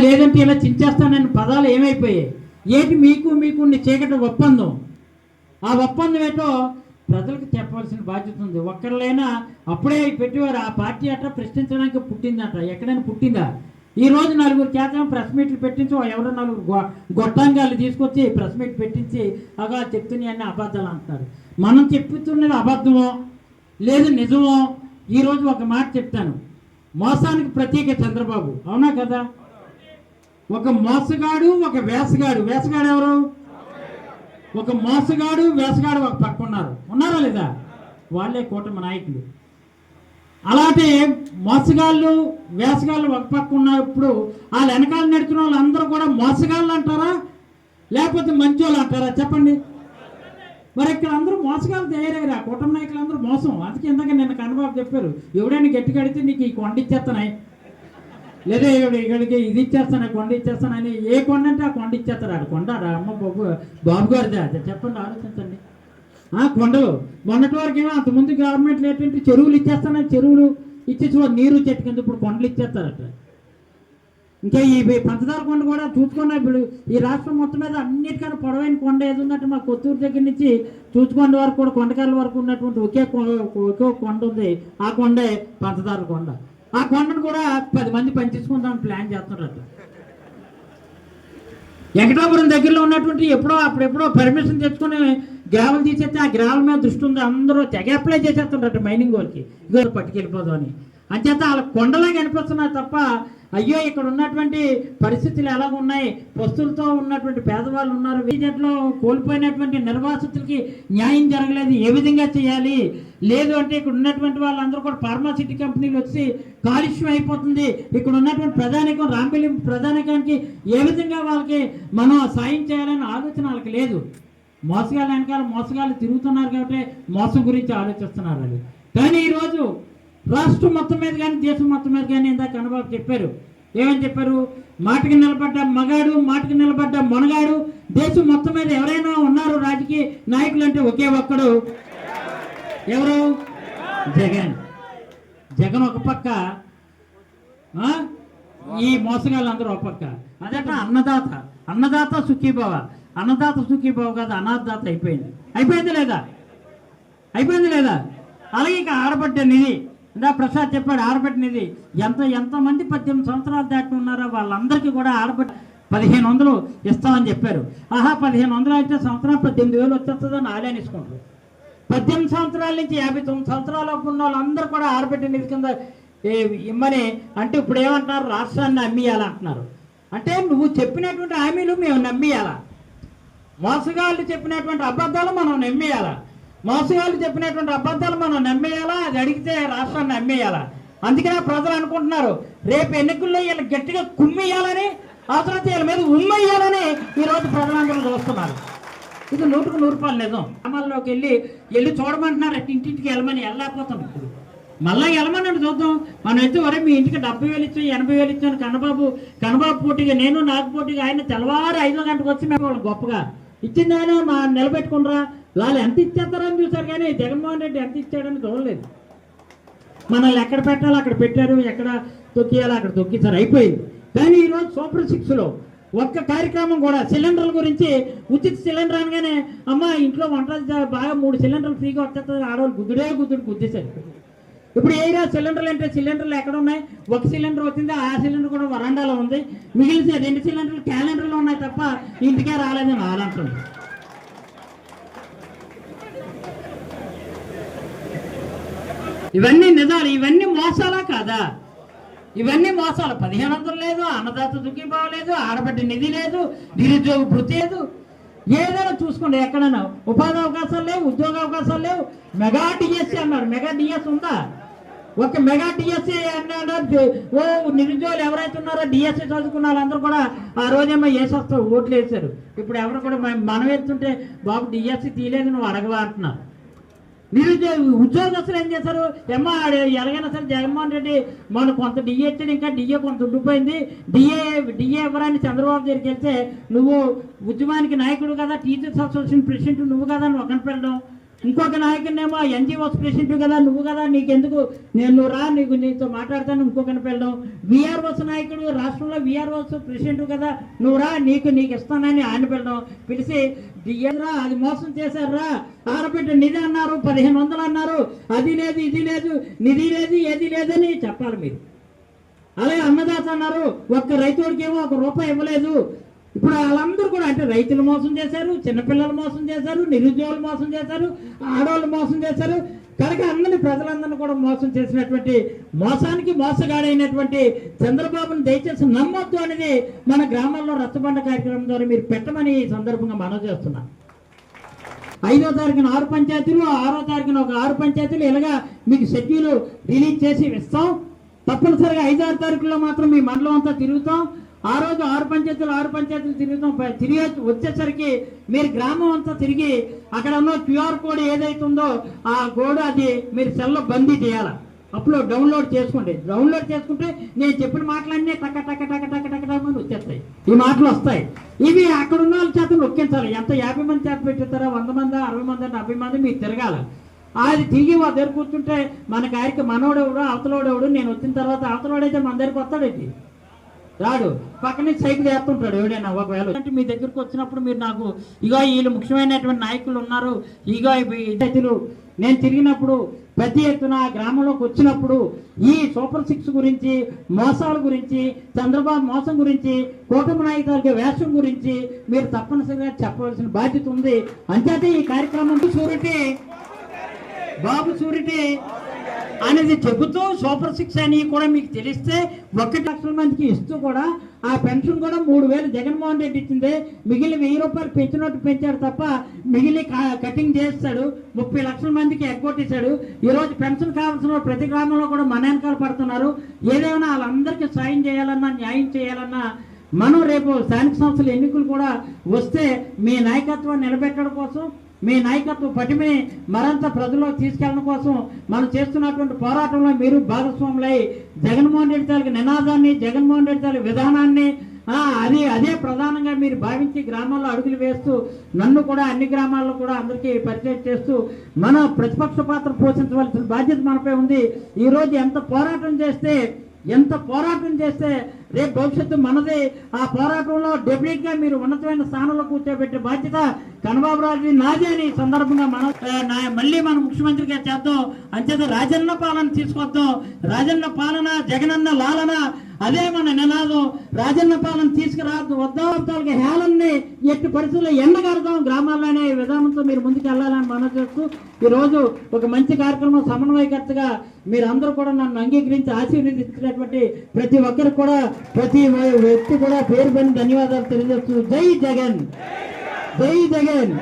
లేదంటే ఇలా చించేస్తానని పదాలు ఏమైపోయాయి? ఏంటి మీకు మీకు చీకటి ఒప్పందం. ఆ ఒప్పందం ఏంటో ప్రజలకు చెప్పాల్సిన బాధ్యత ఉంది. ఒక్కరిలైనా అప్పుడే పెట్టేవారు. ఆ పార్టీ అట్ట ప్రశ్నించడానికి పుట్టిందట. ఎక్కడైనా పుట్టిందా? ఈ రోజు నలుగురు చేత ప్రెస్ మీట్లు పెట్టించి ఎవరో నలుగురు గొ- గొట్టంగాలు తీసుకొచ్చి ప్రెస్ మీట్ పెట్టించి అగా చెప్తున్నాయని అబద్ధాలు అంటున్నారు. మనం చెప్తున్నది అబద్ధమో లేదు నిజమో ఈరోజు ఒక మాట చెప్తాను. మోసానికి ప్రత్యేక చంద్రబాబు. అవునా కదా? ఒక మోసగాడు ఒక వేసగాడు. వేసగాడు ఎవరు? ఒక మోసగాడు వేసగాడు ఒక పక్క ఉన్నారు. ఉన్నారా లేదా? వాళ్ళే కూటమి నాయకులు. అలాగే మోసగాళ్ళు వేసగాళ్ళు ఒక పక్క ఉన్నప్పుడు వాళ్ళ వెనకాల నడుచున్న వాళ్ళందరూ కూడా మోసగాళ్ళు అంటారా? లేకపోతే మంచోళ్ళు అంటారా? చెప్పండి. మరి ఇక్కడ అందరూ మోసగాళ్ళు తయారయ్యారు. ఆ కూటమి నాయకులు అందరూ మోసం. అందుకే ఇందాక నిన్న కన్నబాబు చెప్పారు ఎవడైనా గట్టి కడితే నీకు ఈ కొండ ఇచ్చేస్తానాయి లేదా ఇక్కడ- ఇక్కడికి ఇది ఇచ్చేస్తాను కొండ ఇచ్చేస్తానని ఏ కొండ అంటే ఆ కొండ ఇచ్చేస్తారు. ఆ కొండ అమ్మ బాబు బాబు గారిదే. అది చెప్పండి ఆలోచించండి. ఆ కొండలు మొన్నటి వరకు ఏమో అంతకుముందు గవర్నమెంట్లు ఏంటంటే చెరువులు ఇచ్చేస్తానని చెరువులు ఇచ్చేసి నీరు చెట్టు కింద ఇప్పుడు కొండలు ఇచ్చేస్తారట. ఇంకా ఈ పంచదార కొండ కూడా చూసుకున్నా ఇప్పుడు ఈ రాష్ట్రం మొత్తం మీద అన్నిటికన్నా పొడవైన కొండ ఏది ఉందంటే మా కొత్తూరు దగ్గర నుంచి చూసుకొండ వరకు కూడా కొండకాల వరకు ఉన్నటువంటి ఒకే ఒకే కొండ ఉంది. ఆ కొండే పంచదార కొండ. ఆ కొండను కూడా పది మంది పనిచేసుకుందామని ప్లాన్ చేస్తున్నారు. వెంకటాపురం దగ్గరలో ఉన్నటువంటి ఎప్పుడో అప్పుడెప్పుడో పర్మిషన్ తెచ్చుకుని గ్రావెల్ తీసేస్తే ఆ గ్రావెల్ మీద దృష్టి ఉంది. అందరూ తెగ అప్లై చేసేస్తుంటారు మైనింగ్ వాళ్ళకి. ఇదో పట్టుకెళ్ళిపోదు అని అంచేత వాళ్ళ కొండలా కనిపిస్తున్నారు తప్ప అయ్యో ఇక్కడ ఉన్నటువంటి పరిస్థితులు ఎలా ఉన్నాయి? పస్తులతో ఉన్నటువంటి పేదవాళ్ళు ఉన్నారు. వీటిలో కోల్పోయినటువంటి నిర్వాసితులకి న్యాయం జరగలేదు. ఏ విధంగా చేయాలి? లేదు అంటే ఇక్కడ ఉన్నటువంటి వాళ్ళందరూ కూడా ఫార్మాసిటీ కంపెనీలు వచ్చి కాలుష్యం అయిపోతుంది. ఇక్కడ ఉన్నటువంటి ప్రధానికం రాంబిలి ప్రధానికానికి ఏ విధంగా వాళ్ళకి మనం సాయం చేయాలనే ఆలోచన వాళ్ళకి లేదు. మోసగాళ్ళ వెనకాల మోసగాళ్ళు తిరుగుతున్నారు కాబట్టి మోసం గురించి ఆలోచిస్తున్నారు వాళ్ళు. కానీ ఈరోజు రాష్ట్రం మొత్తం మీద కానీ దేశం మొత్తం మీద కానీ ఇందాక అనుభవం చెప్పారు ఏమని చెప్పారు? మాటకి నిలబడ్డ మగాడు మాటకి నిలబడ్డ మొనగాడు దేశం మొత్తం మీద ఎవరైనా ఉన్నారు రాజకీయ నాయకులు అంటే ఒకే ఒక్కడు. ఎవరు? జగన్. జగన్ ఒక పక్క ఈ మోసగాళ్ళు అందరూ ఒక పక్క. అదట అన్నదాత. అన్నదాత సుఖీభావ అన్నదాత సుఖీభావ కాదు అనాథదాత అయిపోయింది. అయిపోయింది లేదా? అయిపోయింది లేదా? అలాగే ఇక ఆడబడ్డ నిధి. ఇందా ప్రసాద్ చెప్పాడు ఆడబెట్టినది ఎంత ఎంతమంది పద్దెనిమిది సంవత్సరాలు దాటి ఉన్నారో వాళ్ళందరికీ కూడా ఆడబడ్డ పదిహేను వందలు ఇస్తామని చెప్పారు. ఆహా పదిహేను వందలు అయితే సంవత్సరం పద్దెనిమిది వేలు వచ్చేస్తుందని ఆలేనిసుకుంటారు పద్దెనిమిది సంవత్సరాల నుంచి యాభై తొమ్మిది సంవత్సరాల ఉన్న వాళ్ళందరూ కూడా ఆడబెట్టినది నిధి కింద ఇమ్మని అంటే ఇప్పుడు ఏమంటారు రాష్ట్రాన్ని అమ్మియాలంటున్నారు అంటే నువ్వు చెప్పినటువంటి హామీలు మేము నమ్మియాలా? మోసగాళ్ళు చెప్పినటువంటి అబద్ధాలు మనం నమ్మేయాలా? మోసగాళ్ళు చెప్పినటువంటి అబద్ధాలు మనం నమ్మేయాలా? అది అడిగితే రాష్ట్రాన్ని నమ్మేయాలా? అందుకనే ప్రజలు అనుకుంటున్నారు రేపు ఎన్నికల్లో వీళ్ళు గట్టిగా కుమ్మేయాలని అవసరం వీళ్ళ మీద ఉమ్మేయాలని ఈరోజు ప్రజలందరూ చూస్తున్నారు. ఇది నూటుకు నూరు రూపాయలు నిజం. గ్రామాల్లోకి వెళ్ళి వెళ్ళి చూడమంటున్నారు అటు ఇంటింటికి వెళ్ళమని వెళ్ళలేకపోతాం ఇప్పుడు. మళ్ళీ వెళ్ళమని చూద్దాం. మనం అయితే వరే మీ ఇంటికి డెబ్బై వేలు ఇచ్చాం ఎనభై వేలు ఇచ్చాను కన్నబాబు కన్నబాబు పోటీగా నేను నాకు పోటీగా ఆయన తెల్లవారు ఐదో గంటకు వచ్చి మేము వాళ్ళు గొప్పగా ఇచ్చింది మా నిలబెట్టుకుంటారా వాళ్ళు ఎంత ఇచ్చేస్తారని చూశారు కానీ జగన్మోహన్ రెడ్డి ఎంత ఇచ్చాడని చూడలేదు మనల్ని ఎక్కడ పెట్టాలో అక్కడ పెట్టారు ఎక్కడ తొక్కియాలో అక్కడ తొక్కించారు అయిపోయింది. కానీ ఈరోజు సూపర్ సిక్స్లో ఒక్క కార్యక్రమం కూడా సిలిండర్ల గురించి ఉచిత సిలిండర్ అనగానే అమ్మ ఇంట్లో వంటలు బాగా మూడు సిలిండర్లు ఫ్రీగా వచ్చేస్తుంది ఆడవాళ్ళు గుద్దుడే గుద్దుడు గుద్దేశారు. ఇప్పుడు ఏరియా సిలిండర్లు అంటే సిలిండర్లు ఎక్కడ ఉన్నాయి? ఒక సిలిండర్ వచ్చింది ఆ సిలిండర్ కూడా వరండాలో ఉంది. మిగిలిన రెండు సిలిండర్లు క్యాలెండర్లో ఉన్నాయి తప్ప ఇంటికే రాలేదని వాళ్ళంటుంది ఇవన్నీ నిజాలు ఇవన్నీ మోసాలా కాదా? ఇవన్నీ మోసాలు. పదిహేను వందలు లేదు అన్నదాత దుఃఖీభావం లేదు ఆడబడ్డ నిధి లేదు నిరుద్యోగ భృతి లేదు. ఏదైనా చూసుకోండి ఎక్కడైనా ఉపాధి అవకాశాలు లేవు ఉద్యోగ అవకాశాలు లేవు. మెగా టీఎస్సీ అన్నారు. మెగా డిఎస్ ఉందా? ఒక మెగా టీఎస్సీ అన్నాడు. ఓ నిరుద్యోగులు ఎవరైతే ఉన్నారో డిఎస్సీ చదువుకున్న వాళ్ళందరూ కూడా ఆ రోజేమో వేసేస్తారు ఓట్లు వేసారు ఇప్పుడు ఎవరు కూడా మనం వెళ్తుంటే బాబు డిఎస్సీ తీయలేదు నువ్వు అడగవా అంటున్నారు. నిరుద్యోగ ఉద్యోగస్తులు ఏం చేశారు? ఏమో ఆడు ఎలాగైనా సరే జగన్మోహన్ రెడ్డి మన కొంత డిఏ ఇచ్చాడు ఇంకా డిఏ కొంత ఉండిపోయింది. డిఏ డిఏ ఎవరని చంద్రబాబు దగ్గరికి వెళ్తే నువ్వు ఉద్యమానికి నాయకుడు కదా టీచర్స్ అసోసియేషన్ ప్రెసిడెంట్ నువ్వు కదా అని ఒకని పెట్టడం ఇంకొక నాయకునేమో ఎన్జిఓస్ ప్రెసిడెంట్ కదా నువ్వు కదా నీకెందుకు? నేను రా నీకు నీతో మాట్లాడతాను ఇంకొకరిని పెళ్ళడం విఆర్ఓస్ నాయకుడు రాష్ట్రంలో విఆర్ఓస్ ప్రెసిడెంట్ కదా నువ్వు రా నీకు నీకు ఇస్తానని ఆయన పెళ్ళడం పిలిచి రా అది మోసం చేశారా? ఆరబిడ్డ నిధి అన్నారు పదిహేను వందలు అన్నారు. అది లేదు ఇది లేదు నిధి లేదు ఏది లేదని చెప్పాలి మీరు. అలాగే అన్నదాత అన్నారు ఒక్క రైతుడికి ఏమో ఒక రూపాయి ఇవ్వలేదు. ఇప్పుడు వాళ్ళందరూ కూడా అంటే రైతులు మోసం చేశారు చిన్నపిల్లలు మోసం చేశారు నిరుద్యోగులు మోసం చేశారు ఆడవాళ్ళు మోసం చేశారు. కనుక అందరిని ప్రజలందరినీ కూడా మోసం చేసినటువంటి మోసానికి మోసగాడైనటువంటి చంద్రబాబును దయచేసి నమ్మొద్దు అనేది మన గ్రామాల్లో రచ్చబండ కార్యక్రమం ద్వారా మీరు పెట్టమని ఈ సందర్భంగా మనం చేస్తున్నాం. ఐదో తారీఖున ఆరు పంచాయతీలు ఆరో తారీఖున ఒక ఆరు పంచాయతీలు ఇలాగా మీకు షెడ్యూల్ రిలీజ్ చేసి ఇస్తాం. తప్పనిసరిగా ఐదారు తారీఖులో మాత్రం మీ మండలం అంతా తిరుగుతాం. ఆ రోజు ఆరు పంచాయతీలు ఆరు పంచాయతీలు తిరుగుతాం తిరిగి వచ్చేసరికి మీరు గ్రామం అంతా తిరిగి అక్కడ ఉన్న క్యూఆర్ కోడ్ ఏదైతుందో ఆ కోడ్ అది మీరు సెల్లో బందీ చేయాలి. అప్లోడ్ డౌన్లోడ్ చేసుకోండి. డౌన్లోడ్ చేసుకుంటే నేను చెప్పిన మాటలన్నీ టక టక టక టక టక టక వచ్చేస్తాయి. ఈ మాటలు వస్తాయి. ఇవి అక్కడ ఉన్న వాళ్ళ చేత నొక్కించాలి. ఎంత యాభై మంది చేత పెట్టిస్తారా? వంద మంది? అరవై మంది? డెబ్బై మంది? మీరు తిరగాల. అది తిరిగి మా దగ్గర కూర్చుంటే మన గారికి మనోడెవడు అవతలోడెవడు నేను వచ్చిన తర్వాత అవతలోడైతే మన దగ్గరికి వస్తాడండి రాడు. పక్కనే సైకిల్ వేస్తుంటాడు ఎవడైనా ఒకవేళ. అంటే మీ దగ్గరకు వచ్చినప్పుడు మీరు నాకు ఇగో వీళ్ళు ముఖ్యమైనటువంటి నాయకులు ఉన్నారు ఇగో రైతులు. నేను తిరిగినప్పుడు పెద్ద ఎత్తున గ్రామంలోకి వచ్చినప్పుడు ఈ సూపర్ సిక్స్ గురించి మోసాల గురించి చంద్రబాబు మోసం గురించి కూటమి నాయకులకి వేషం గురించి మీరు తప్పనిసరిగా చెప్పవలసిన బాధ్యత ఉంది. అంచేతే ఈ కార్యక్రమం సూరిటీ బాబు సూరిటీ అనేది చెబుతూ సూపర్ సిక్స్ అని కూడా మీకు తెలిస్తే ఒకటి లక్షల మందికి ఇస్తూ కూడా ఆ పెన్షన్ కూడా మూడు వేలు జగన్మోహన్ రెడ్డి ఇచ్చింది. మిగిలిన వెయ్యి రూపాయలు పెంచినట్టు పెంచాడు తప్ప మిగిలి కటింగ్ చేస్తాడు. ముప్పై లక్షల మందికి ఎగ్గొట్టేశాడు ఈరోజు పెన్షన్ కావాల్సిన ప్రతి గ్రామంలో కూడా మన వెనకాల పడుతున్నారు. ఏదైనా వాళ్ళందరికీ సాయం చేయాలన్నా న్యాయం చేయాలన్నా మనం రేపు స్థానిక సంస్థల ఎన్నికలు కూడా వస్తే మీ నాయకత్వం నిలబెట్టడం కోసం మీ నాయకత్వ పటిమే మరింత ప్రజల్లో తీసుకెళ్ళడం కోసం మనం చేస్తున్నటువంటి పోరాటంలో మీరు భాగస్వాములై జగన్మోహన్ రెడ్డి తాలూకు నినాదాన్ని జగన్మోహన్ రెడ్డి తాలూకు విధానాన్ని అది అదే ప్రధానంగా మీరు భావించి గ్రామాల్లో అడుగులు వేస్తూ నన్ను కూడా అన్ని గ్రామాల్లో కూడా అందరికీ పరిచయం చేస్తూ మన ప్రతిపక్ష పాత్ర పోషించవలసిన బాధ్యత మనపై ఉంది. ఈరోజు ఎంత పోరాటం చేస్తే ఎంత పోరాటం చేస్తే రేపు భవిష్యత్తు మనది ఆ పోరాటంలో డెఫినెట్గా మీరు ఉన్నతమైన స్థానంలో కూర్చోబెట్టే బాధ్యత కన్నబాబు రాజు నాదే అని సందర్భంగా మనం నా- మళ్ళీ మన ముఖ్యమంత్రిగా చేద్దాం. అంచేత రాజన్న పాలన తీసుకొద్దాం. రాజన్న పాలన జగనన్న లాలన అదే మన నినాదం రాజన్న పాలన తీసుకురాదు వద్దావతాలకు హేళన్ని ఎట్టి పరిస్థితుల్లో ఎండగడదాం గ్రామాల్లోనే విధానంతో మీరు ముందుకు వెళ్ళాలని మనం చేస్తూ ఈరోజు ఒక మంచి కార్యక్రమం సమన్వయకర్తగా మీరందరూ కూడా నన్ను అంగీకరించి ఆశీర్వదించినటువంటి ప్రతి ఒక్కరికి కూడా ప్రతి వ్యక్తి కూడా పేరు పని ధన్యవాదాలు తెలియజేస్తూ జై జగన్. జై జగన్.